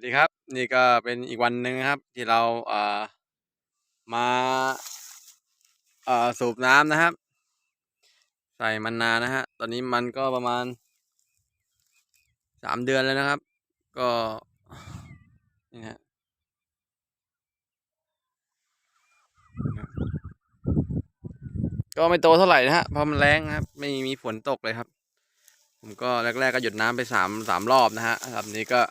สวัสดีครับ นี่ก็เป็นอีกวันหนึ่งครับ ที่เราเอ่อมาเอ่อสูบน้ำนะครับ ใส่มันนานะฮะ ตอนนี้มันก็ประมาณสามเดือนแล้วนะครับ ก็นี่ฮะก็ไม่โตเท่าไหร่นะฮะเพราะมันแรงครับ ไม่มีฝนตกเลยครับ ผมก็แรกๆก็หยุดน้ำไปสามสามรอบนะฮะรอบนี้ก็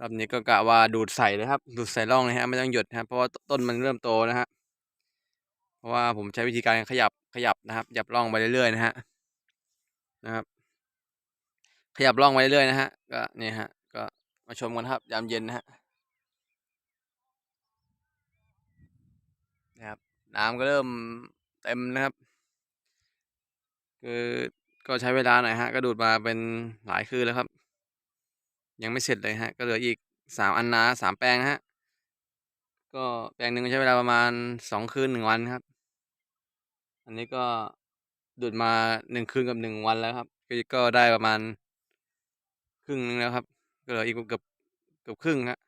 รอบนี้ก็กะว่าดูดใส่เลยครับ ดูดใส่ร่องเลยฮะไม่ต้องหยุดนะครับเพราะว่าต้นมันเริ่มโตนะฮะเพราะว่าผมใช้วิธีการขยับขยับนะครับขยับร่องไปเรื่อยๆนะฮะนะครับ ขยับร่องไปเรื่อยๆนะฮะก็นี่ฮะ ก็มาชมกันครับ ยามเย็นนะฮะนะครับน้ำก็เริ่มเต็มนะครับ คือก็ใช้เวลาหน่อยฮะ ก็ดูดมาเป็นหลายคืนแล้วครับ ยังไม่เสร็จเลยฮะ ก็เหลืออีกสามอันนาสามแปลงฮะ ก็แปลงหนึ่งใช้เวลาประมาณสองคืนหนึ่งวันครับ อันนี้ก็ดูดมาหนึ่งคืนกับหนึ่งวันแล้วครับ ก็ก็ได้ประมาณครึ่งนึงแล้วครับ ก็เหลืออีกเกือบเกือบครึ่งฮะ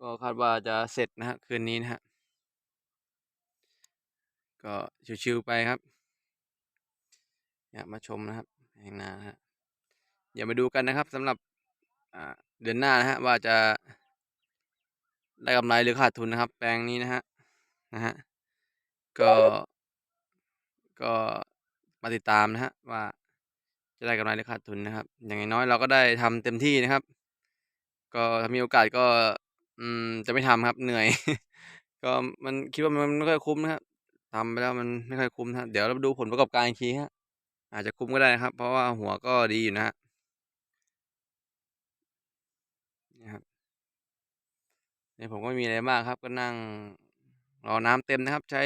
ก็คาดว่าจะเสร็จนะฮะคืนนี้นะฮะก็ชิวๆไปครับอยากมาชมนะครับแห่งนาฮะเดี๋ยวมาดูกันนะครับสำหรับ เดือนหน้านะฮะว่าจะได้กำไรหรือขาดทุนนะครับ แปลงนี้นะฮะนะฮะก็ก็มาติดตามนะฮะว่าจะได้กำไรหรือขาดทุนนะครับ อย่างน้อยเราก็ได้ทำเต็มที่นะครับ ก็ถ้ามีโอกาสก็ อืม จะไม่ทำครับเหนื่อย ก็มันคิดว่ามันไม่ค่อยคุ้มนะครับทำไปแล้วมันไม่ค่อยคุ้มนะเดี๋ยวเราดูผลประกอบการอีกทีฮะอาจจะคุ้มก็ได้นะครับ เพราะว่าหัวก็ดีอยู่นะฮะนี่ครับ นี่ผมก็ไม่มีอะไรมากครับ ก็นั่งรอน้ำเต็มนะครับ ใช้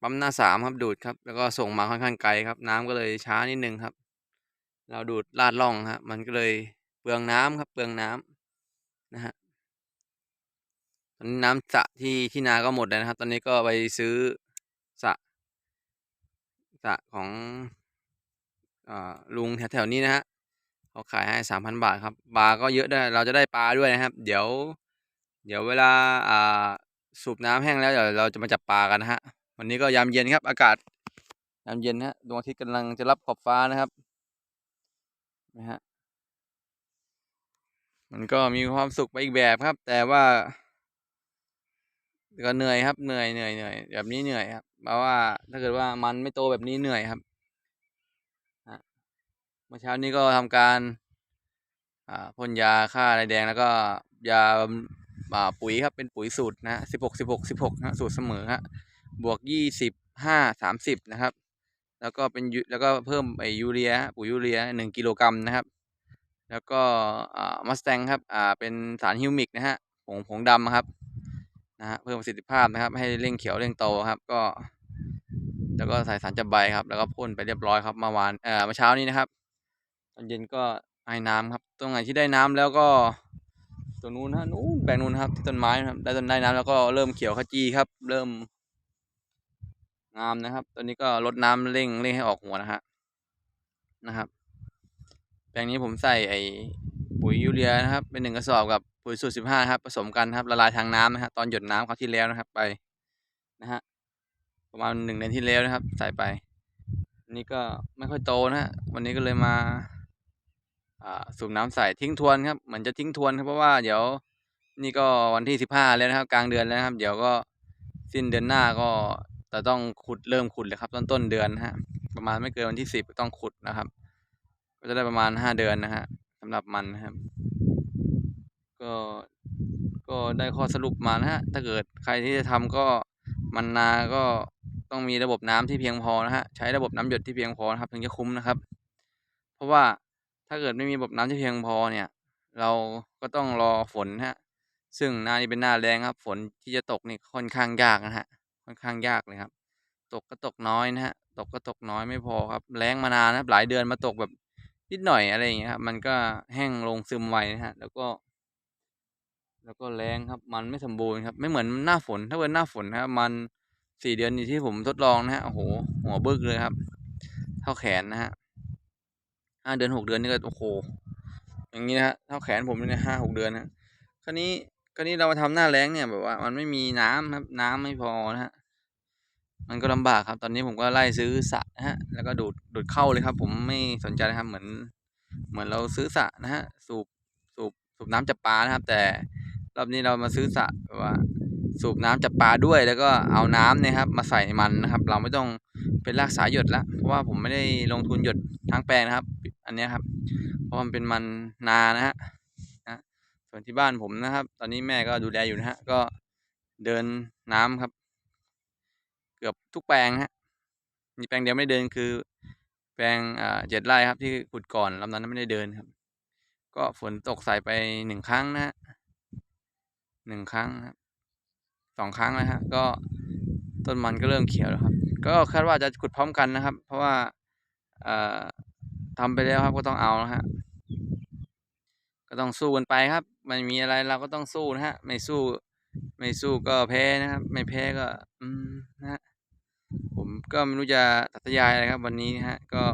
ปั๊มหน้าสามครับดูดครับ แล้วก็ส่งมาค่อนข้างไกลครับ น้ำก็เลยช้านิดนึงครับ เราดูดลาดล่องครับมันก็เลยเปลืองน้ำครับ เปลืองน้ำนะฮะตอนนี้น้ำสระที่ที่นาก็หมดแล้วนะครับ ตอนนี้ก็ไปซื้อสระสระของอลุงแถวๆนี้นะฮะเขาขายให้สามพันบาทครับปลาก็เยอะได้ เราจะได้ปลาด้วยนะครับ เดี๋ยว เดี๋ยวเวลาอ่าสูบน้ำแห้งแล้วเดี๋ยวเราจะมาจับปลากันนะฮะ วันนี้ก็ยามเย็นครับ อากาศยามเย็นฮะดวงอาทิตย์กำลังจะรับขอบฟ้านะครับนะฮะมันก็มีความสุขไปอีกแบบครับ แต่ว่า ก็เหนื่อยครับเหนื่อยเหนื่อยเหนื่อยแบบนี้เหนื่อยครับเพราะว่าถ้าเกิดว่ามันไม่โตแบบนี้เหนื่อยครับเมื่อเช้านี้ก็ทำการพ่นยาฆ่าไรแดงแล้วก็ยา ปุ๋ยครับเป็นปุ๋ยสูตรนะสิบหกสิบหกสิบหกนะสูตรเสมอฮะบวกยี่สิบห้าสามสิบนะครับ แล้วก็เป็นแล้วก็เพิ่มไอยูเรีย ปุ๋ยยูเรียหนึ่งกิโลกรัมนะครับ แล้วก็มัสแตงครับอ่าเป็นสารฮิวมิกนะฮะผงผงดำครับนะฮะเพิ่มประสิทธิภาพนะครับ ให้เร่งเขียวเร่งโตครับ ก็ แล้วก็ใส่สารจับใบครับ แล้วก็พ่นไปเรียบร้อยครับเมื่อวานเอ่อเมื่อเช้านี้นะครับตอนเย็นก็ให้น้ำครับ ตรงไหนที่ได้น้ำแล้วก็ ตรงนู้นฮะนู้นแปลงนู้นครับ ที่ต้นไม้นะครับ ได้ต้นได้น้ำแล้วก็เริ่มเขียวขจีครับ เริ่ม งามนะครับตอนนี้ก็ลดน้ำเร่งเร่งให้ออกหัวนะฮะนะครับ แปลงนี้ผมใส่ไอปุ๋ยยูเรียนะครับ เป็นหนึ่งกระสอบกับปุ๋ยสูตรสิบห้าครับผสมกันครับละลายทางน้ำนะฮะตอนหยดน้ำคราวที่แล้วนะครับ ไปนะฮะประมาณหนึ่งเดือนที่แล้วนะครับ ใส่ไปนี่ก็ไม่ค่อยโตนะฮะวันนี้ก็เลยมา สูบน้ำใส่ทิ้งทวนครับเหมือนจะทิ้งทวนครับเพราะว่าเดี๋ยวนี่ก็วันที่สิบห้าแล้วนะครับ กลางเดือนแล้วครับ เดี๋ยวก็สิ้นเดือนหน้าก็จะต้องขุดเริ่มขุดเลยครับ ต้นต้นเดือนฮะประมาณไม่เกินวันที่สิบต้องขุดนะครับ ก็จะได้ประมาณห้าเดือนนะฮะสำหรับมันนะครับ ก็ก็ได้ข้อสรุปมานะฮะถ้าเกิดใครที่จะทำก็มันนาก็ต้องมีระบบน้ำที่เพียงพอนะฮะใช้ระบบน้ำหยดที่เพียงพอนะครับ ถึงจะคุ้มนะครับ เพราะว่า ถ้าเกิดไม่มีระบบน้ำที่เพียงพอเนี่ย เราก็ต้องรอฝนฮะ ซึ่งหน้านี้เป็นหน้าแรงครับ ฝนที่จะตกนี่ค่อนข้างยากนะฮะ ค่อนข้างยากเลยครับ ตกก็ตกน้อยนะฮะ ตกก็ตกน้อยไม่พอครับ แรงมานานนะหลายเดือนมาตกแบบนิดหน่อยอะไรอย่างเงี้ยครับ มันก็แห้งลงซึมไวนะฮะ แล้วก็ แล้วก็แรงครับ มันไม่สมบูรณ์ครับ ไม่เหมือนหน้าฝน ถ้าเป็นหน้าฝนนะครับ มันสี่เดือนนี้ที่ผมทดลองนะฮะ โอ้โห หัวบึกเลยครับ เท่าแขนนะฮะ ห้าเดือนหกเดือนนี่ก็โอ้โหอย่างนี้นะฮะเท่าแขนผมเลยนี่ยห้าหกเดือนนะคราวนี้คราวนี้เรามาทำหน้าแล้งเนี่ยแบบว่า มันไม่มีน้ำครับน้ำไม่พอนะฮะมันก็ลำบากครับ ตอนนี้ผมก็ไล่ซื้อสระนะฮะ แล้วก็ดูดดูดเข้าเลยครับ ผมไม่สนใจนะครับ เหมือน เหมือนเราซื้อสระนะฮะ สูบสูบสูบน้ำจับปลานะครับ แต่รอบนี้เรามาซื้อสระแบบว่า สูบน้ำจับปลาด้วย แล้วก็เอาน้ำเนี่ยครับ มาใส่มันนะครับ เราไม่ต้องเป็นรากสายหยดละเพราะว่าผมไม่ได้ลงทุนหยดทั้งแปลงนะครับ อันนี้ครับ เพราะมันเป็นมันนานะฮะนะส่วนที่บ้านผมนะครับ ตอนนี้แม่ก็ดูแลอยู่นะฮะ ก็เดินน้ำครับ เกือบทุกแปลงฮะ มีแปลงเดียวไม่ได้เดินคือ แปลงอ่าเจ็ดไร่ครับ ที่ขุดก่อนลำนั้นไม่ได้เดินครับ ก็ฝนตกใส่ไปหนึ่งครั้งนะฮะหนึ่งครั้งครับสองครั้งแล้วฮะ ก็ต้นมันก็เริ่มเขียวแล้วครับ ก็คาดว่าจะขุดพร้อมกันนะครับ เพราะว่าอ่อ ทำไปแล้วครับก็ต้องเอานะฮะ ก็ต้องสู้กันไปครับ มันมีอะไรเราก็ต้องสู้นะฮะ ไม่สู้ ไม่สู้ก็แพ้นะครับ ไม่แพ้ก็ อืมนะฮะผมก็ไม่รู้จะตัดยายอะไรครับ วันนี้นะฮะ ก็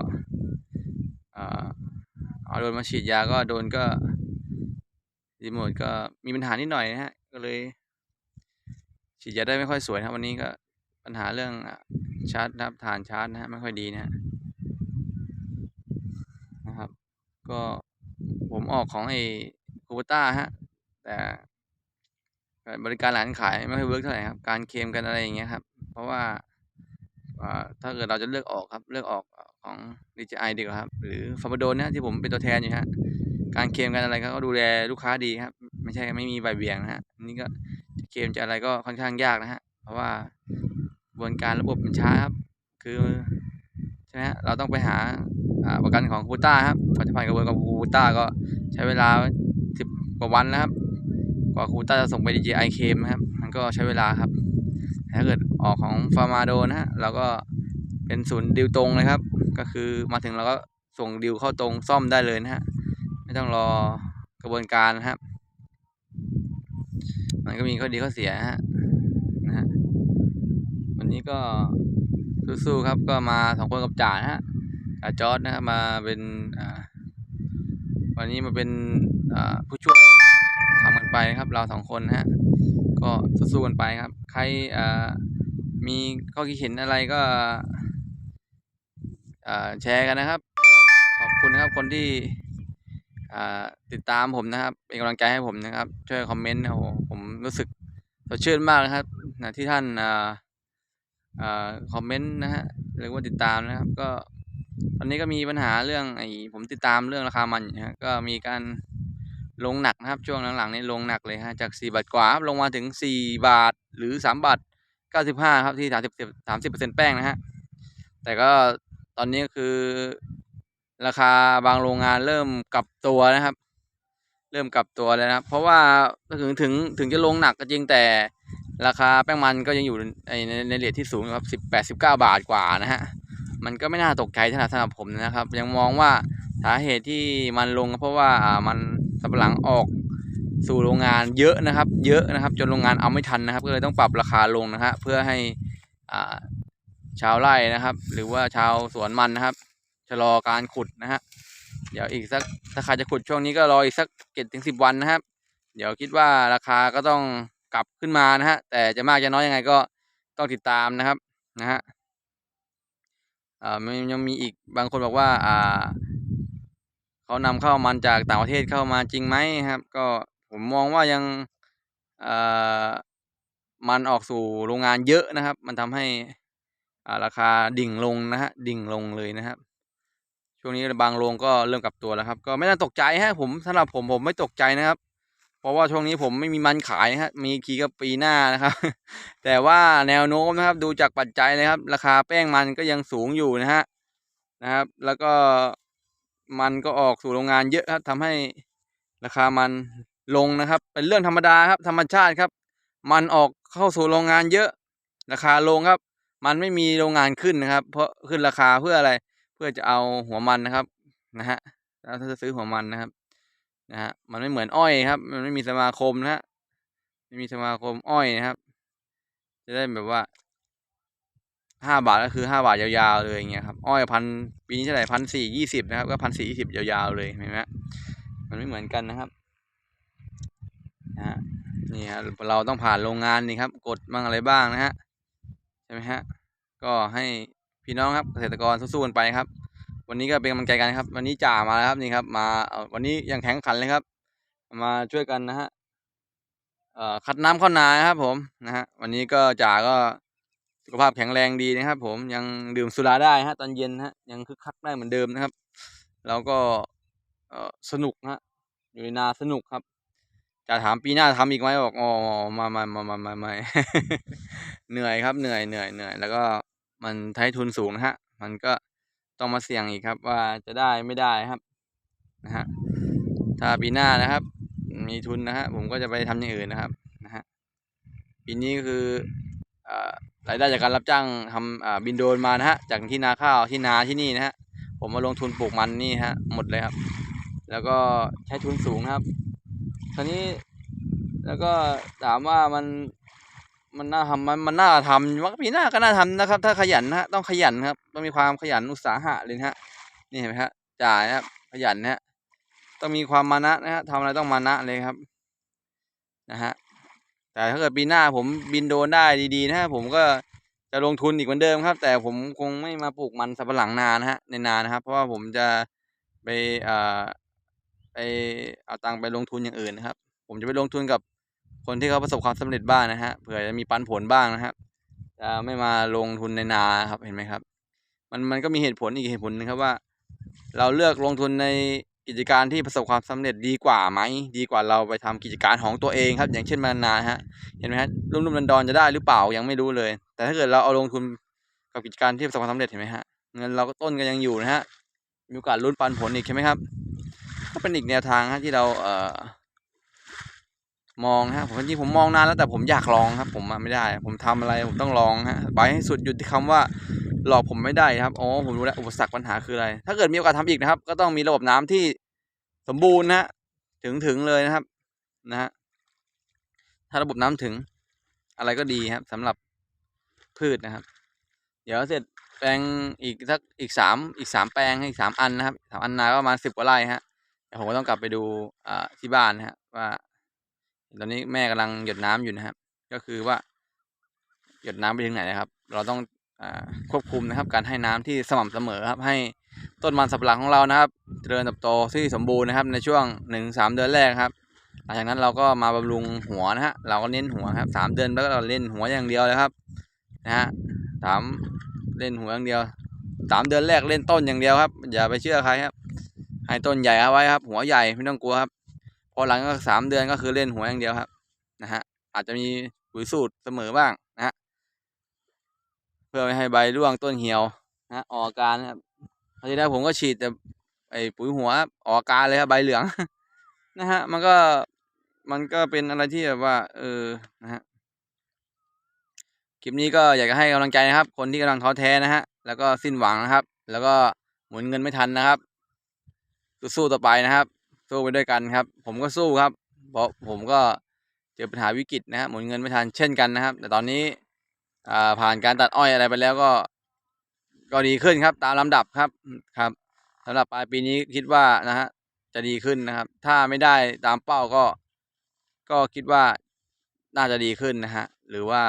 เอ่าโดนมาฉีดยาก็โดนก็รีโมทก็มีปัญหานิดหน่อยนะฮะ ก็เลย ฉีดยาได้ไม่ค่อยสวยครับ วันนี้ก็ปัญหาเรื่องชาร์จนะครับฐานชาร์จนะฮะไม่ค่อยดีนะฮะนะครับ ก็ผมออกของไอ้คูเปต้าฮะ แต่บริการร้านขายไม่ค่อยเวิร์กเท่าไหร่ครับ การเคลมกันอะไรอย่างเงี้ยครับ เพราะว่าถ้าเกิดเราจะเลือกออกครับ เลือกออกของ DJI ดีกว่าครับ หรือฟาร์มโดนนะที่ผมเป็นตัวแทนอยู่ฮะ การเคลมกันอะไรก็ดูแลลูกค้าดีครับ ไม่ใช่ไม่มีใบเบี่ยงนะฮะ นี่ก็เคลมจะอะไรก็ค่อนข้างยากนะฮะ เพราะว่ากระบวนการระบบมันช้าครับ คือใช่ไหมฮะเราต้องไปหา ประกันของคูต้าครับกว่าจะผ่านกระบวนการคูต้าก็ใช้เวลาสิบกว่าวันนะครับ กว่าคูต้าจะส่งไป DJI เคมครับ มันก็ใช้เวลาครับ ถ้าเกิดออกของฟาร์มาโดนะฮะเราก็เป็นศูนย์ดิวตรงเลยครับ ก็คือมาถึงเราก็ส่งดิวเข้าตรงซ่อมได้เลยนะฮะ ไม่ต้องรอกระบวนการนะครับ มันก็มีข้อดีข้อเสียฮะนะฮะ วันนี้ก็สู้ๆครับก็มาสองคนกับจ่าฮะ จ่าจอร์ดนะครับมาเป็นวันนี้มาเป็นผู้ช่วยทำกันไปครับเราสองคนฮะก็สู้ๆกันไปครับ ใครมีข้อคิดเห็นอะไรก็แชร์กันนะครับ ขอบคุณนะครับคนที่ติดตามผมนะครับ เป็นกำลังใจให้ผมนะครับ ช่วยคอมเมนต์นะโอ้ผมรู้สึกสดชื่นมากนะครับนะที่ท่านออคอมเมนต์นะฮะหรือว่าติดตามนะครับก็ ตอนนี้ก็มีปัญหาเรื่องไอ้ผมติดตามเรื่องราคามันนะฮะก็มีการลงหนักนะครับช่วงหลังๆนี้ลงหนักเลยฮะจากสี่บาทกว่าลงมาถึงสี่บาทหรือสามบาทเก้าสิบห้าครับที่สามสิบสามสิบเปอร์เซ็นต์แป้งนะฮะแต่ก็ตอนนี้คือราคาบางโรงงานเริ่มกลับตัวนะครับ เริ่มกลับตัวแล้วนะครับ เพราะว่าถึงถึงถึงจะลงหนักก็จริงแต่ราคาแป้งมันก็ยังอยู่ในในเรทที่สูงครับสิบแปดสิบเก้าบาทกว่านะฮะ มันก็ไม่น่าตกใจสำหรับผมนะครับ ยังมองว่าสาเหตุที่มันลงเพราะว่าอ่ามันสับหลังออกสู่โรงงานเยอะนะครับ เยอะนะครับ จนโรงงานเอาไม่ทันนะครับ ก็เลยต้องปรับราคาลงนะฮะเพื่อให้อ่าชาวไร่นะครับ หรือว่าชาวสวนมันนะครับชะลอการขุดนะฮะเดี๋ยวอีกสักถ้าใครจะขุดช่วงนี้ก็รออีกสักเจ็ดถึงสิบวันนะครับ เดี๋ยวคิดว่าราคาก็ต้องกลับขึ้นมานะฮะแต่จะมากจะน้อยยังไงก็ต้องติดตามนะครับนะฮะ อ่ามันยังมีอีกบางคนบอกว่าอ่าเขานำเข้ามันจากต่างประเทศเข้ามาจริงไหมครับ ก็ผมมองว่ายังอ่ามันออกสู่โรงงานเยอะนะครับ มันทำให้อ่าราคาดิ่งลงนะฮะดิ่งลงเลยนะครับช่วงนี้บางโรงก็เริ่มกลับตัวแล้วครับ ก็ไม่ต้องตกใจฮะผมสำหรับผมผมไม่ตกใจนะครับ ราะว่าช่วงนี้ผมไม่มีมันขายฮะมีคีกับปีหน้านะครับ แต่ว่าแนวโน้มนะครับ ดูจากปัจจัยนะครับ ราคาแป้งมันก็ยังสูงอยู่นะฮะนะครับ แล้วก็มันก็ออกสู่โรงงานเยอะครับทำให้ราคามันลงนะครับ เป็นเรื่องธรรมดาครับ ธรรมชาติครับ มันออกเข้าสู่โรงงานเยอะ ราคาลงครับ มันไม่มีโรงงานขึ้นนะครับ เพราะขึ้นราคาเพื่ออะไร เพื่อจะเอาหัวมันนะครับนะฮะแล้วถ้าจะซื้อหัวมันนะครับ นะฮะมันไม่เหมือนอ้อยครับ มันไม่มีสมาคมนะฮะไม่มีสมาคมอ้อยนะครับ จะได้แบบว่าห้าบาทก็คือห้าบาทยาวๆเลยอย่างเงี้ยครับอ้อยพันปีนี้เท่าไหร่พันสี่ยี่สิบนะครับ ก็พันสี่ยี่สิบยาวๆเลยเห็นไหมมันไม่เหมือนกันนะครับนะฮะนี่ฮะเราต้องผ่านโรงงานนี่ครับ กดบ้างอะไรบ้างนะฮะใช่ไหมฮะก็ให้พี่น้องครับเกษตรกรสู้ๆกันไปครับ วันนี้ก็เป็นกำลังใจกันครับ วันนี้จ่ามาแล้วครับนี่ครับ มาวันนี้ยังแข็งขันเลยครับ มาช่วยกันนะฮะคัดน้ำเข้านาครับ ผมนะฮะวันนี้ก็จ่าก็สุขภาพแข็งแรงดีนะครับ ผมยังดื่มสุราได้ฮะตอนเย็นฮะยังคึกคักได้เหมือนเดิมนะครับ แล้วก็สนุกฮะอยู่ในนาสนุกครับจะถามปีหน้าทำอีกไหมบอกอ๋อมามามามามาม่เหนื่อยครับเหนื่อยเหนื่อยเหนื่อยแล้วก็มันใช้ทุนสูงนะฮะ มันก็ ต้องมาเสี่ยงอีกครับ ว่าจะได้ไม่ได้ครับนะฮะถ้าปีหน้านะครับ มีทุนนะฮะผมก็จะไปทำอย่างอื่นนะครับนะฮะปีนี้ก็คือรายได้จากการรับจ้างทำอ่าบินโดรนมานะฮะจากที่นาข้าวที่นาที่นี่นะฮะผมมาลงทุนปลูกมันนี่ฮะหมดเลยครับ แล้วก็ใช้ทุนสูงครับ คราวนี้แล้วก็ถามว่ามัน มันน่าทำมันมันน่าทำว่าปีหน้าก็น่าทำนะครับ ถ้าขยันนะฮะต้องขยันครับ ต้องมีความขยันอุตสาหะเลยนะฮะนี่เห็นไหมฮะจ่ายนะครับ ขยันนะฮะต้องมีความมานะนะฮะทำอะไรต้องมานะเลยครับ นะฮะแต่ถ้าเกิดปีหน้าผมบินโดนได้ดีๆนะฮะผมก็จะลงทุนอีกเหมือนเดิมครับ แต่ผมคงไม่มาปลูกมันสับปะหลังนานะฮะในนานะครับ เพราะว่าผมจะไปเอ่อไปเอาตังค์ไปลงทุนอย่างอื่นนะครับ ผมจะไปลงทุนกับ คนที่เขาประสบความสำเร็จบ้างนะฮะเผื่อจะมีปันผลบ้างนะครับจะไม่มาลงทุนในนาครับเห็นไหมครับ มันมันก็มีเหตุผลอีกเหตุผลหนึงครับว่า เราเลือกลงทุนในกิจการที่ประสบความสำเร็จดีกว่าไหมดีกว่าเราไปทำกิจการของตัวเองครับ อย่างเช่นมานาฮะเห็นไหมฮะรุ่มรุ่มดอนจะได้หรือเปล่ายังไม่รู้เลย แต่ถ้าเกิดเราเอาลงทุนกับกิจการที่ประสบความสำเร็จเห็นไหมฮะเงินเราก็ต้นก็ยังอยู่นะฮะมีโอกาสลุ้นปันผลอีกใช่ไหมครับก็เป็นอีกแนวทางฮะที่เราเอ่อ มองฮะผมจริงผมมองนานแล้วแต่ผมอยากลองครับ ผมไม่ได้ ผมทำอะไรผมต้องลองฮะไปให้สุดหยุดที่คำว่าหลอกผมไม่ได้ครับอ๋อผมรู้แล้วอุปสรรคปัญหาคืออะไร ถ้าเกิดมีโอกาสทำอีกนะครับ ก็ต้องมีระบบน้ำที่สมบูรณ์นะถึงถึงเลยนะครับนะฮะถ้าระบบน้ำถึง อะไรก็ดีครับสำหรับพืชนะครับ เดี๋ยวเสร็จแปลงอีกสักอีกสามอีกสามแปลงอีกสามอันนะครับสามอันนาก็ประมาณสิบกว่าไร่ฮะเดี๋ยวผมก็ต้องกลับไปดูอ่าที่บ้านนะฮะว่า ตอนนี้แม่กำลังหยดน้ำอยู่นะครับ ก็คือว่า หยดน้ำไปถึงไหนนะครับ เราต้องอควบคุมนะครับ การให้น้ำที่สม่ำเสมอครับ ให้ต้นมันสับหลังของเรานะครับ เจริญเติบโตที่สมบูรณ์นะครับ ในช่วงหนึ่งสามเดือนแรกครับ หลังจากนั้นเราก็มาบำรุงหัวนะฮะ เราก็เน้นหัวครับสามเดือนแล้วก็เราเล่นหัวอย่างเดียวเลยครับ นะฮะสามเล่นหัวอย่างเดียวสามเดือนแรกเล่นต้นอย่างเดียวครับ อย่าไปเชื่อใครครับ ให้ต้นใหญ่เอาไว้ครับ หัวใหญ่ไม่ต้องกลัวครับ อหลังก็สามเดือนก็คือเล่นหัวอย่างเดียวครับนะฮะอาจจะมีปุ๋ยสูตรเสมอบ้างนะฮะเพื่อไม่ให้ใบร่วงต้นเหี่ยวนะฮะออกอาการนะครับที่แล้ผมก็ฉีดแต่ไอ้ปุ๋ยหัวออกอาการเลยครับใบเหลืองนะฮะมันก็มันก็เป็นอะไรที่แบบว่า เออนะฮะคลิปนี้ก็อยากจะให้กำลังใจนะครับ คนที่กำลังท้อแท้นะฮะแล้วก็สิ้นหวังนะครับ แล้วก็หมุนเงินไม่ทันนะครับสู้ๆต่อไปนะครับ สู้ไปด้วยกันครับ ผมก็สู้ครับ เพราะผมก็เจอปัญหาวิกฤตนะฮะหมุนเงินไม่ทันเช่นกันนะครับ แต่ตอนนี้ผ่านการตัดอ้อยอะไรไปแล้วก็ ก็ดีขึ้นครับ ตามลำดับครับครับสำหรับปลายปีนี้คิดว่านะฮะจะดีขึ้นนะครับ ถ้าไม่ได้ตามเป้าก็ ก็คิดว่าน่าจะดีขึ้นนะฮะหรือว่า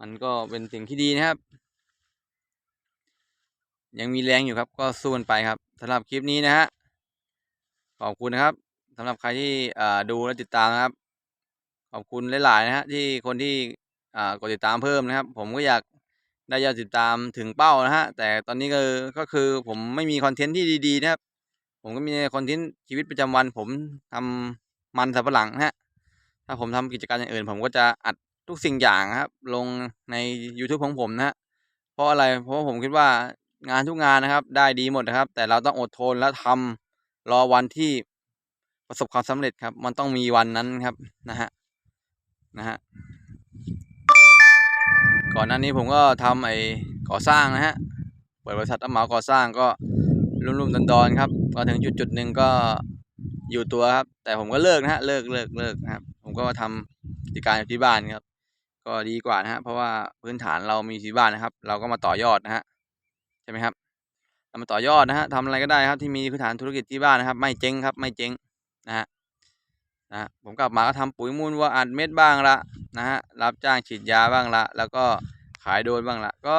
มันก็เป็นสิ่งที่ดีนะครับ ยังมีแรงอยู่ครับ ก็สู้กันไปครับสำหรับคลิปนี้นะฮะ ขอบคุณนะครับสำหรับใครที่ดูและติดตามนะครับ ขอบคุณหลาย ๆ นะฮะที่คนที่กดติดตามเพิ่มนะครับ ผมก็อยากได้ยอดติดตามถึงเป้านะฮะแต่ตอนนี้ก็ก็คือผมไม่มีคอนเทนต์ที่ดีๆนะครับ ผมก็มีคอนเทนต์ชีวิตประจำวัน ผมทำมันสับปะหลังนะฮะถ้าผมทำกิจการอย่างอื่น ผมก็จะอัดทุกสิ่งอย่างครับ ลงใน YouTube ของผมนะฮะเพราะอะไรเพราะผมคิดว่างานทุกงานนะครับ ได้ดีหมดนะครับ แต่เราต้องอดทนและทำ รอวันที่ประสบความสำเร็จครับ มันต้องมีวันนั้นครับนะฮะนะฮะก่อนหน้านี้ผมก็ทำไอ้ก่อสร้างนะฮะเปิดบริษัทรับเหมาก่อสร้างก็รุ่มๆดอนๆครับพอถึงจุดจุดๆหนึ่งก็อยู่ตัวครับ แต่ผมก็เลิกนะฮะเลิกเลิกเลิกนะครับ ผมก็มาทำกิจการอยู่ที่บ้านครับ ก็ดีกว่านะฮะเพราะว่าพื้นฐานเรามีที่บ้านนะครับ เราก็มาต่อยอดนะฮะใช่ไหมครับ จะมาต่อยอดนะฮะทำอะไรก็ได้ครับที่มีพื้นฐานธุรกิจที่บ้านนะครับ ไม่เจ๊งครับไม่เจ๊งนะฮะนะผมกลับมาก็ทำปุ๋ยมูลวัวอัดเม็ดบ้างละนะฮะรับจ้างฉีดยาบ้างละ แล้วก็ขายโดนบ้างละก็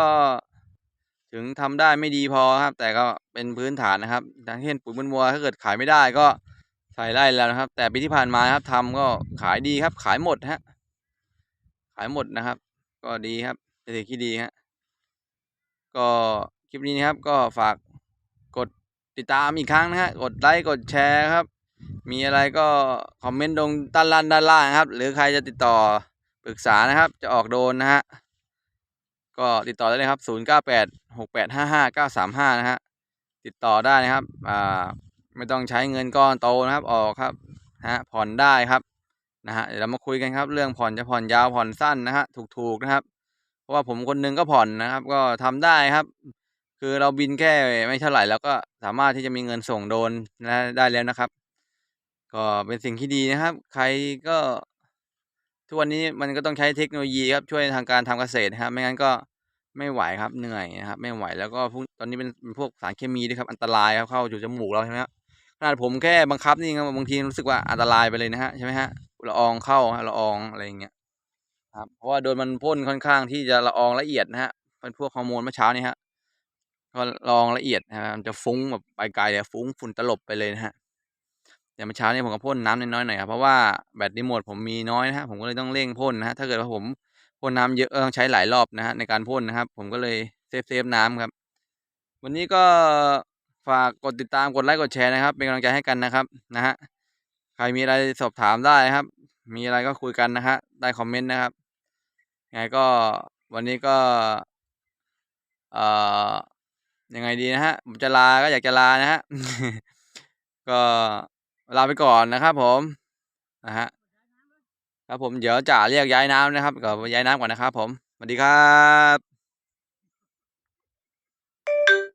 ถึงทำได้ไม่ดีพอครับ แต่ก็เป็นพื้นฐานนะครับอย่างเช่นปุ๋ยมูลวัวถ้าเกิดขายไม่ได้ก็ใส่ไร่แล้วนะครับ แต่ปีที่ผ่านมาครับทำก็ขายดีครับ ขายหมดฮะขายหมดนะครับ ก็ดีครับเป็นสิ่งที่ดีฮะก็คลิปนี้นะครับก็ฝาก ติดตามอีกครั้งนะฮะ กดไลค์กดแชร์ครับ มีอะไรก็คอมเมนต์ตรงด้านล่างด้านล่างครับ หรือใครจะติดต่อปรึกษานะครับ จะออกโดนนะฮะ ก็ติดต่อได้เลยครับ 0 9 8 6 8 5 5 9 3 5 นะฮะ ติดต่อได้นะครับ อ่า ไม่ต้องใช้เงินก้อนโตนะครับ ออกครับ ฮะ ผ่อนได้ครับ นะฮะ เดี๋ยวเรามาคุยกันครับ เรื่องผ่อนจะผ่อนยาวผ่อนสั้นนะฮะ ถูกๆนะครับ เพราะว่าผมคนหนึงก็ผ่อนนะครับ ก็ทำได้ครับ คือเราบินแค่ไม่เท่าไหร่แล้วก็สามารถที่จะมีเงินส่งโดนนะได้แล้วนะครับ ก็เป็นสิ่งที่ดีนะครับ ใครก็ทุกวันนี้มันก็ต้องใช้เทคโนโลยีครับช่วยทางการทำเกษตรนะครับ ไม่งั้นก็ไม่ไหวครับเหนื่อยนะครับ ไม่ไหวแล้วก็พวกตอนนี้เป็นพวกสารเคมีด้วยครับอันตรายครับเข้าสู่จมูกเราใช่ไหมครับขนาดผมแค่บังคับนี่ครับบางทีรู้สึกว่าอันตรายไปเลยนะฮะใช่ไหมฮะละอองเข้าละอองอะไรอย่างเงี้ยครับเพราะว่าโดนมันพ่นค่อนข้างที่จะละอองละเอียดนะฮะเป็นพวกฮอร์โมนเมื่อเช้านี้ฮะ ก็ลองละเอียดนะครับมันจะฟุ้งแบบไปไกลเลยฟุ้งฝุ่นตลบไปเลยนะฮะอย่างเมื่อเช้านี้ผมก็พ่นน้ำน้อยๆหน่อยครับเพราะว่าแบตรีโมทผมมีน้อยนะฮะผมก็เลยต้องเร่งพ่นนะฮะถ้าเกิดว่าผมพ่นน้ำเยอะต้องใช้หลายรอบนะฮะในการพ่นนะครับ ผมก็เลยเซฟเซฟน้ำครับ วันนี้ก็ฝากกดติดตามกดไลค์กดแชร์นะครับ เป็นกำลังใจให้กันนะครับนะฮะใครมีอะไรสอบถามได้ครับ มีอะไรก็คุยกันนะฮะได้คอมเมนต์นะครับยังไงก็วันนี้ก็ เอ่อ ยังไงดีนะฮะ ผมจะลาก็อยากจะลานะฮะ ก็ลาไปก่อนนะครับผมนะฮะครับผมเดี๋ยวจ่าเรียกย้ายน้ำนะครับก็ย้ายน้ำก่อนนะครับผมสวัสดีครับ